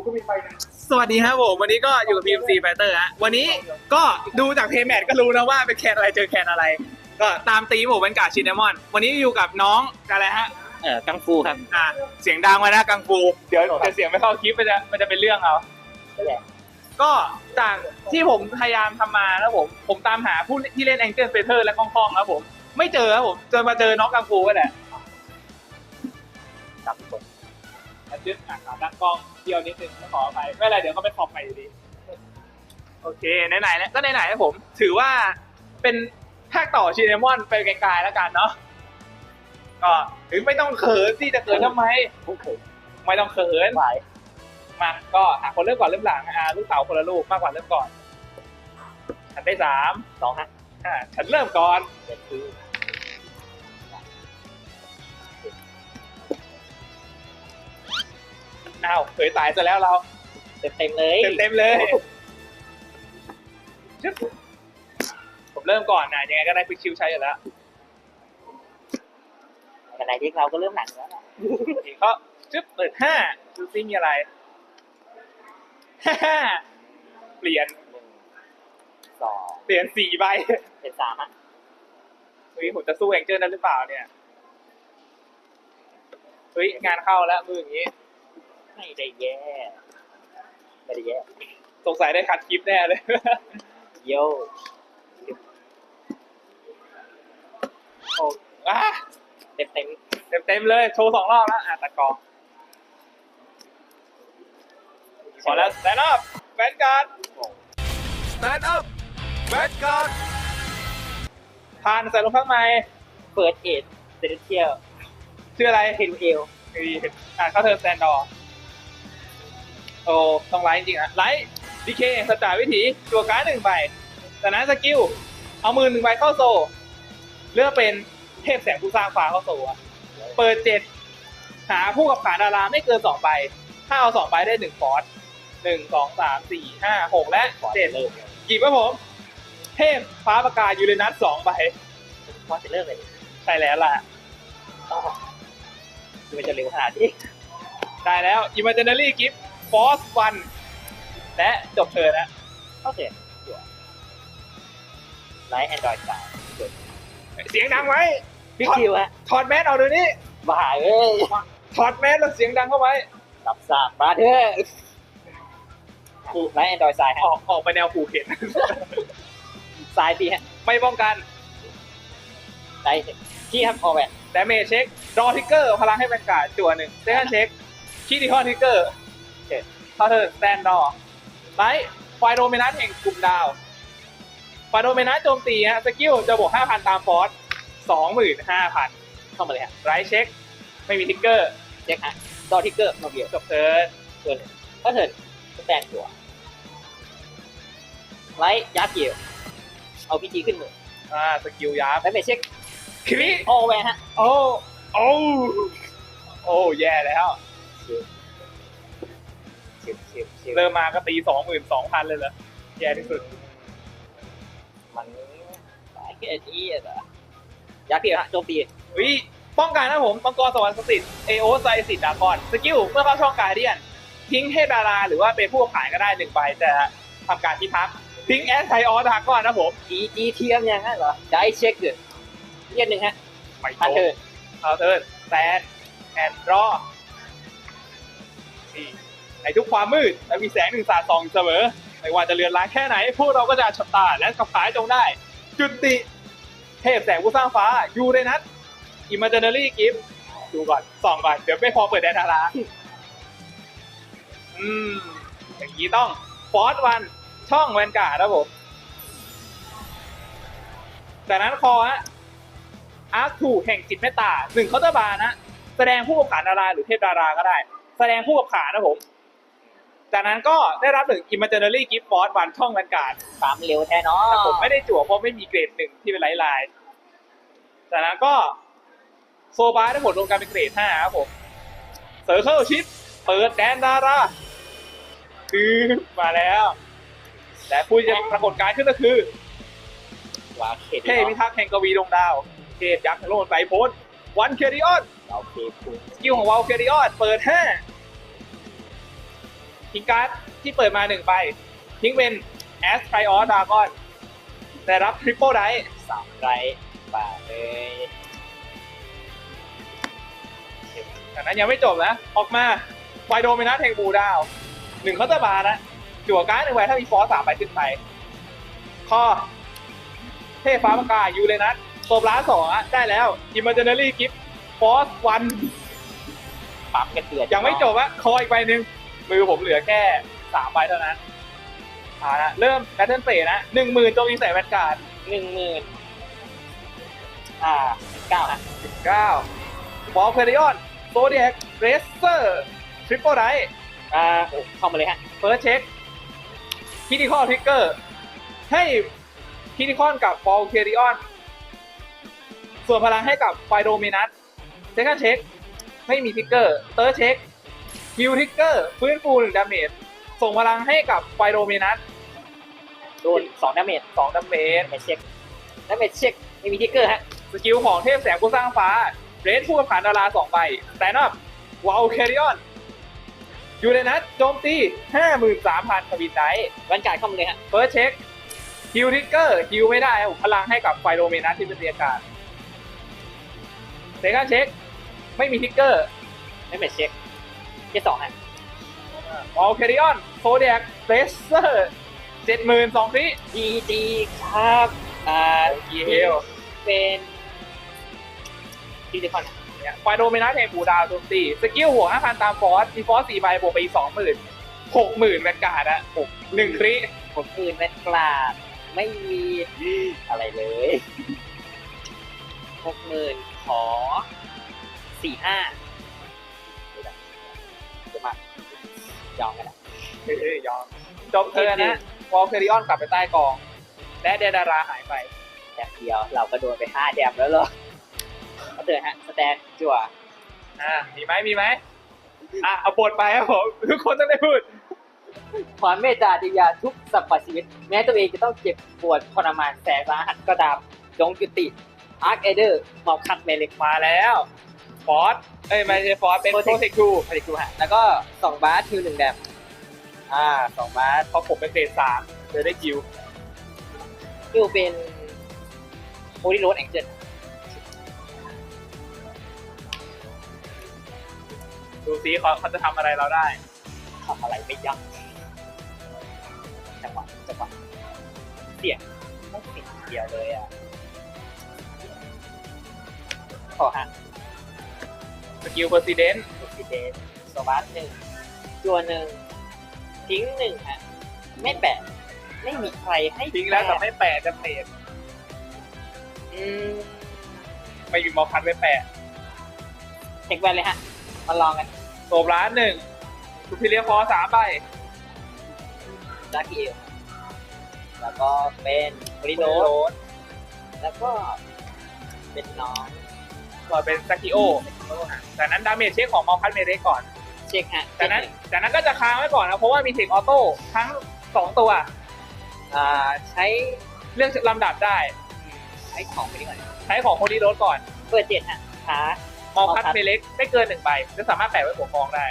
กูก็มีไฟหนึ่งสวัสดีครับผม วันนี้ก็อยู่กับ PMC Fighter ฮะวันนี้ก็ดูจากเพย์แมทก็รู้นะว่าเป็นแคนอะไรเจอแคนอะไร ก็ตามตีมผมเป็นกาชินเนมอน วันนี้อยู่กับน้องอะไรฮะเอ่อกังฟูครับอ่าเสียงดังไว้นะกังฟูเดี๋ยวจะเสียงไม่เข้าคลิปมันจะมันจะเป็นเรื่องเอาก็จากที่ผมพยายามทำมาแล้วผมผมตามหาผู้ที่เล่นแองเจิลเฟเธอร์และคล่องๆแล้วผม ไม่เจอครับผมจนมาเจอน้องกังฟูก็แหละจับคนอาจจะอ่านด้านกล้องเดียวนิดนึงขอไปไม่เป็นไรเดี๋ยวก็ไปคอมใหม่อยู่ดี โอเคไหนๆแล้วก็ไหนๆนะผม ถือว่าเป็นภาคต่อชินเนมอนไปไกลๆแล้วกันเนาะก็ถึงไม่ต้องเขินที่จะเขินทำไมผู้เขยไม่ต้องเขินหวายมาก็หาคนเริ่มก่อนเริ่มหลังอ่าลูกเต๋าคนละลูกมากกว่าเริ่มก่อนฉันได้สามสองฮะอ่าฉันเริ่มก่อนเป็นคือ อ้าวเคยตายซะแล้วเรา เต็มเต็มๆเลยเต็มเต็มๆเลยชึบผมเริ่มก่อนนะยังไงก็ได้ฟิกชิวใช้อยู่แล้วแต่ไหนที่เราก็เริ่มหนักแล้วนะอีกข้อชึบเปิดห้าดูซิมีอะไรฮ่าฮ่าเปลี่ยนหนึ่งสองเปลี่ยนสี่ใบ เป็นสามฮะเฮ้ยผมจะสู้แองเจิลนั้นหรือเปล่าเนี่ย เฮ้ยงานเข้าแล้วมืออย่างนี้ ไม่ได้แย่ ไม่ได้แย่ สงสัยได้คัดคลิปแน่เลย โยโอ้อะเต็มเต็มเต็มเต็มๆเลย โชว์สองรอบแล้วอะตัดกองขอแล้วแซนด์อัพแวนการ์ด Stand up Vanguard ผ่านใส่ลงข้างในเปิดเอ็ดเซนเทียลชื่ออะไรเฮนเอลนี่อ่านเข้าเธอสแตนดอร์ โอ้ต้องไลท์จริงๆอะไลท์ดีเคสตาร์วิถีตัวการ์ดหนึ่งใบจากนั้นสกิลเอามือหนึ่งใบเข้าโซ เลือกเป็นเทพแสงผู้สร้างฟ้าเข้าโซอะเปิดเจ็ดหาผู้กับขาดาราไม่เกินสองใบ ถ้าเอาสองใบได้หนึ่งฟอร์สหนึ่งสองสามสี่ห้าหกและเจ็ดเริ่มกี่ครับผม เทพฟ้าประกาศยูเรนัสสองใบพอจะเริ่มเลยใช่แล้วล่ะอ๋อมันจะเร็วขนาดนี้ได้แล้ว Imaginary Gift Force One และจบเธอนะโอเคจั่วไลท์แอนดรอยด์สามจุดเสียงดังไว้พิกคิวฮะถอดแมสเอาเดี๋ยวนี้บ่ายเอ้ยถอดแมสแล้วเสียงดังเข้าไว้รับทราบมาเถอะไลท์แอนดรอยด์สายฮะออกออกไปแนวขู่เข็นสายตีฮะไม่ป้องกันได้ที่ครับออกแบบแต่เมจเช็คดอทิกเกอร์พลังให้แวนการ์ดจั่วหนึ่งเซคันเช็คคีดีคอนทิกเกอร์ เเข้าเธอสแตนดอร์ไลท์ไฟโดเมนัสแห่งกลุ่มดาวไฟโดเมนัสโจมตีฮะสกิลจะบวก5,000 ตามฟอร์ส25,000 เข้ามาเลยฮะไรเช็ค ไม่มีทิกเกอร์เช็คฮะดอทิกเกอร์มาเบียวจบเทิร์นเกินก็เถิดสแตนตัวไลท์ยัดเกี่ยวเอาพีจีขึ้นมืออ่าสกิลยับแล้วไปเช็คคริโอแวร์ฮะโอ้โอ้โอ้แย่แล้ว เฉียบเฉียบเฉียบเฉียบเริ่มมาก็ตีสองหมื่นสองพันเลยเหรอแย่ที่สุดมันสายแค่นี้อะเหรอยัดเกี่ยวฮะโจมตีวิป้องกันนะผมมังกรสวรรค์สถิตเอโอไซสิดดากอนสกิลเมื่อเข้าช่องการเดียน ทิ้งเทพดาราหรือว่าเป็นผู้ขายก็ได้หนึ่งใบจะทำการพิทักษ์ทิ้งแอสไทออสดากอนนะผมจีจีเทียมยังฮะเหรอได้เช็คเดือดเรียนหนึ่งฮะไม่พันโตเทิร์นเอาเทิร์นแซนแอนดรอนี่ ในทุกความมืดและมีแสงหนึ่งสาดส่องเสมอ ไม่ว่าจะเลือนล้างแค่ไหน พวกเราก็จะชะตาและกับขายจงได้ จุติ เทพแสงผู้สร้างฟ้ายูเรนัสอิมเมอร์เนอรี่กิฟดูก่อนส่องก่อนเดี๋ยวไม่พอเปิดแดนดาราอืม อย่างนี้ต้องฟอร์สวันช่องแวนการ์ดนะผมจากนั้นคอฮะอาร์คถูแห่งจิตเมตตาหนึ่งเคาน์เตอร์บาร์นะ แสดงผู้กับขานดาราหรือเทพดาราก็ได้ แสดงผู้กับขานะผม จากนั้นก็ได้รับหนึ่ง Imaginary Gift Force วันช่องแวนการ์ดตามเร็วแท้เนาะแต่ผมไม่ได้จั่วเพราะไม่มีเกรดหนึ่งที่เป็นไลท์ไลน์จากนั้นก็โซบาได้ผลรวมกันเป็นเกรดห้าครับผมเซอร์เคิลชิปเปิดแดนดาราคือมาแล้ว และผู้จะปรากฏกายขึ้นก็คือว้าเข็ดเทพพิทักษ์แห่งกวีดวงดาวเทพยักษ์แห่งโลกไตรโพธิ์วันเคริออนเราเคคุณสกิลของวาลเคริออนเปิดห้า ทิ้งการ์ดที่เปิดมาหนึ่งใบ ทิ้งเป็นแอสไทรออสดากอนแต่รับทริปเปิลไดสามไรป่าเลยจากนั้นยังไม่จบนะออกมาไวโดมินัสแทงบูดาวหนึ่งเคาน์เตอร์บาร์นะจั่วการ์ดหนึ่งใบถ้ามีฟอสสามใบขึ้นไปข้อเทพฟ้าประกายูเรนัสโซบลาสองอะได้แล้วอิมเมอร์เจเนอรี่กิฟฟอสวันปั๊มกันเดือดยังไม่จบอะคออีกใบหนึ่ง มือผมเหลือแค่สามใบเท่านั้นอ่านะเริ่มแพทเทิร์นเฟสนะหนึ่งหมื่นโจมตีใส่แวนการ์ดหนึ่งหมื่นอ่าเก้าฮะเก้าบอลเพริออนโซเดียกเรสเซอร์ทริปเปิลไดอ่าโอ้เข้ามาเลยฮะเฟิร์สเช็คคิติคอลทริกเกอร์ให้คิติคอนกับบอลเคริออน ส่วนพลังให้กับไฟโดมินัสเซคันเช็คไม่มีทริกเกอร์เติร์ดเช็ค ฮิวทริกเกอร์ฟื้นฟูหนึ่งดาเมจส่งพลังให้กับไฟโดมินัสโดนสองดาเมจสองดาเมจดาเมจเช็คดาเมจเช็คไม่มีทิกเกอร์ฮะสกิลของเทพแสงผู้สร้างฟ้าเรสผู้ผ่านดาราสองใบแต่นับวอลเคริออนยูเรนัสโจมตี 53,000ทวินไดวันการดเข้ามาเลยฮะเฟิร์สเช็คฮิวทิกเกอร์ฮิวไม่ได้ผมพลังให้กับไฟโดเมนัสที่เป็นเรียกการเซคันเช็ค ไม่มีทิกเกอร์ดาเมจเช็ค เที่สองฮะออลเคริออนโซเดียกเรสเซอร์เจ็ดหมื่นสองฟรีดีดีครับอ่ากีเฮลเป็นทีเดคอนเนี่ยไฟโดเมนัสเทปูดาวโจมตีสกิลหัว5,000ตามฟอสมีฟอสสี่ใบบวกไปอีกสองหมื่นหกหมื่นแวนการ์ดอะหกหนึ่งครีผมอื่นเป็นกลาดไม่มีอะไรเลยหกหมื่นขอสี่ห้า ยอมกันนะเฮ้ยยอมจบเธอนะวอลเคริออนกลับไปใต้กอง และเดดาราหายไปแป๊บเดียวเราก็โดนไปห้าแดมแล้วเหรอเอาเถอะฮะสแตนจั่วอ่ามีไหมมีไหมอะเอาบทไปครับผมทุกคนต้องได้พูดความเมตตาดียาทุกสรรพชีวิต แม้ตัวเองจะต้องเจ็บปวดทรมานแสนสาหัสก็ตามจงจุติอาร์คเอเดอร์มอคัดเมเล็กมาแล้วฟอส เอ้ยไม่ใช่ฟอสเป็นโปรเทคทูผลิตดูฮะแล้วก็สองบาสคิวหนึ่งแดมอ่าสองบาสเพราะผมเป็นเกรดสามเจอได้คิวคิวเป็นโอริโรสแองเจิลดูซิเขาเขาจะทำอะไรเราได้ทำอะไรไม่ยั้งจังหวะจังหวะเสียงไม่เสียงเดียวเลยอะขอฮะ สกิลเพอร์ซิเดนต์อุบิเดนโซบัสหนึ่งตัวหนึ่งทิ้งหนึ่งฮะไม่แปะ ไม่มีใครให้ทิ้งแล้วแต่ไม่แปะจะเมจอืมไม่มีมอคัดไว้แปะเทคแวนเลยฮะ มาลองกันโซบร้านหนึ่งทูพิเลียฟอสสามใบดาร์กเอลแล้วก็เป็นบริโนโรสแล้วก็เป็นน้อง ก็เป็นซากิโอจากนั้นดาเมจเช็คของมอคัดเมเรก่อนเช็คฮะจากนั้นจากนั้นก็จะค้างไว้ก่อนนะเพราะว่ามีเทคออโต้ทั้งสองตัวอ่าใช้เลือกลำดับได้ ใช้ของไปดีกว่าใช้ของโคดีโรสก่อนเปิดเจ็ดฮะช้ามอคัดเมเล็กไม่เกินหนึ่งใบจะสามารถแปะไว้หัวกองได้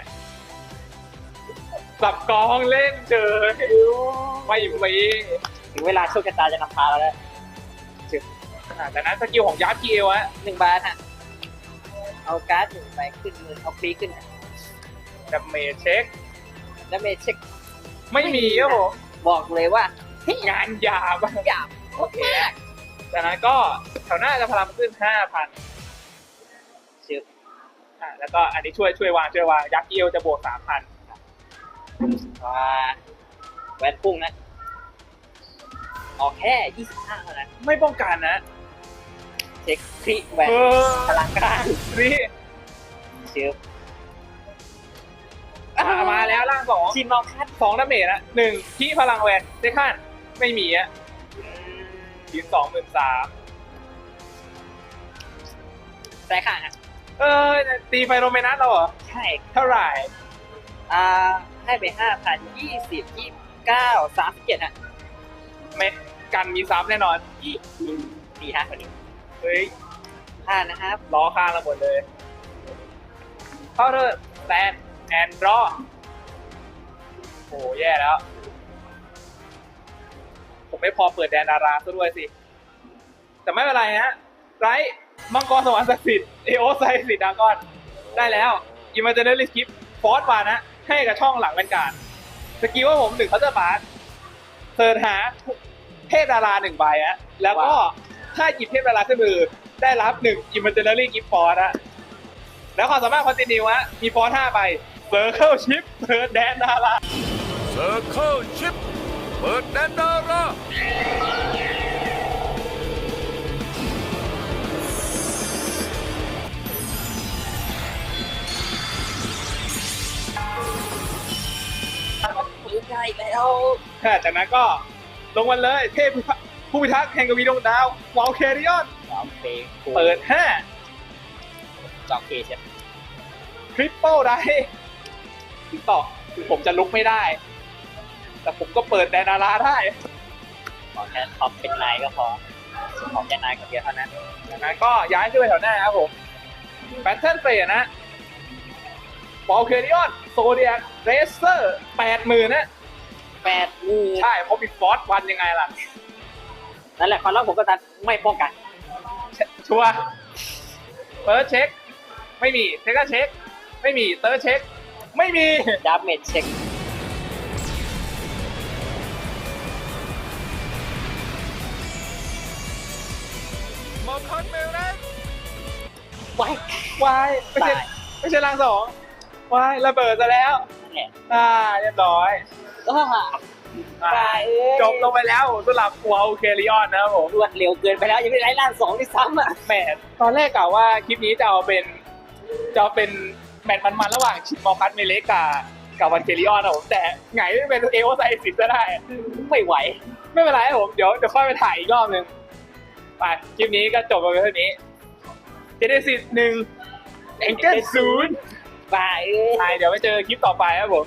สับกองเล่นเจอไม่มีถึงเวลาโชคชะตาจะนำพาเราแล้วอ่าจากนั้นสกิลของยับกีเอลฮะหนึ่งบาทฮะ เอาการ์ดหนึ่งใบขึ้นมือเอาฟรีขึ้นฮะดาเมจเช็ค แล้วเมจเช็คไม่มีครับผมบอกเลยว่างานหยาบหยาบมากจากนั้นก็แถวหน้าจะพลังขึ้นห้าพันชื่ออ่าแล้วก็อันนี้ช่วยช่วยวางช่วยวางยักษ์เอลจะบวกสามพันว่าแวนพุ่งนะ ออกแค่ยี่สิบห้าเท่านั้นไม่ป้องกันนะเช็คคลิแวนเออพลังกลางนี่ชื่ออ่ามาแล้วล่างสองชินมอคัดสองดาเมจนะหนึ่งที่พลังแวนเซคันไม่มีอะยืนสองหมื่นสามแต่ค่ะฮะเออตีไฟโรเมนัสเราเหรอ ใช่ เท่าไหร่ อ่า ให้ไปห้าพันยี่สิบยี่เก้าสามสิบเจ็ดฮะเม็ดกันมีซับแน่นอนดีฮะคนนี้ เฮ้ยห้านะครับล้อข้างเราหมดเลยเข้าเถอะแตนแอนดรอโอ้แย่แล้ว ผมไม่พอเปิดแดนดาราซะด้วยสิ แต่ไม่เป็นไรฮะไรมังกรสวรรค์ศักดิ์สิทธิ์เอโอไซสิทธิ์ดากอน ได้แล้วอิมเมอร์เจเนอรี่สกิปฟอร์สวานะ ให้กับช่องหลังเป็นการสกิลว่าผมหนึ่งเขาจะบาสเสิร์ชหาเทพดาราหนึ่งใบฮะแล้วก็ ถ้าหยิบเทพดาราขึ้นมือ ได้รับหนึ่งอิมเมอร์เจเนอรี่กิฟฟอร์สฮะแล้วความสามารถคอนติเนียฮะมีฟอร์สห้าใบเซอร์เคิลชิปเปิดแดนดาราเซอร์เคิลชิปเปิดแดนดาราปืนใหญ่แล้วค่ะจากนั้นก็ลงวันเลยเทพ ผู้พิทักษ์แห่งกวีดวงดาววอลเคริออนโอเคเปิดห้าโอเคใช่ไหมทริปเปิลได้ถึงต่อคือผมจะลุกไม่ได้ แต่ผมก็เปิดแดนดาราได้ขอแค่ท็อปเป็นนายก็พอขอแค่นายคนเดียวเท่านั้นจากนั้นก็ย้ายขึ้นไปแถวหน้าครับผมแบทเทิลเฟรนะวอลเคริออนโซเดียเรเซอร์แปดหมื่นนะแปดหมื่นใช่เพราะมีฟอสวันยังไงล่ะ นั่นแหละความรักผมก็จะไม่ป้องกัน ชัวร์เฟิร์สเช็ค ไม่มีเซคันเช็ค ไม่มีเติร์ดเช็ค ไม่มีดาเมจเช็คมอคอนเมเรนไว้วายไม่ใช่ตายไม่ใช่รางสองวายระเบิดซะแล้วนั่นแหละอ่าเรียบร้อยก็ อ่าตายเอ้ยจบลงไปแล้วสำหรับวอลเคริออนนะครับผม รวดเร็วเกินไปแล้วยังไม่ได้ร่างสองที่ซ้ำอะแหมตอนแรกกะว่าคลิปนี้จะเอาเป็นจะเอาเป็นแมตช์มันๆระหว่างชินมอคัสเมเล็กกับกับวันเคริออนนะผมแต่ไงไม่เป็นเอโอไซสิก็ได้ ไม่ไหว ไม่เป็นไรครับผมเดี๋ยวเดี๋ยวค่อยไปถ่ายอีกรอบหนึ่งไปคลิปนี้ก็จบไปเท่านี้เจเนซิสหนึ่งเอ็งเกิลศูนย์บายเอ้ยใช่เดี๋ยวไปเจอคลิปต่อไปครับผม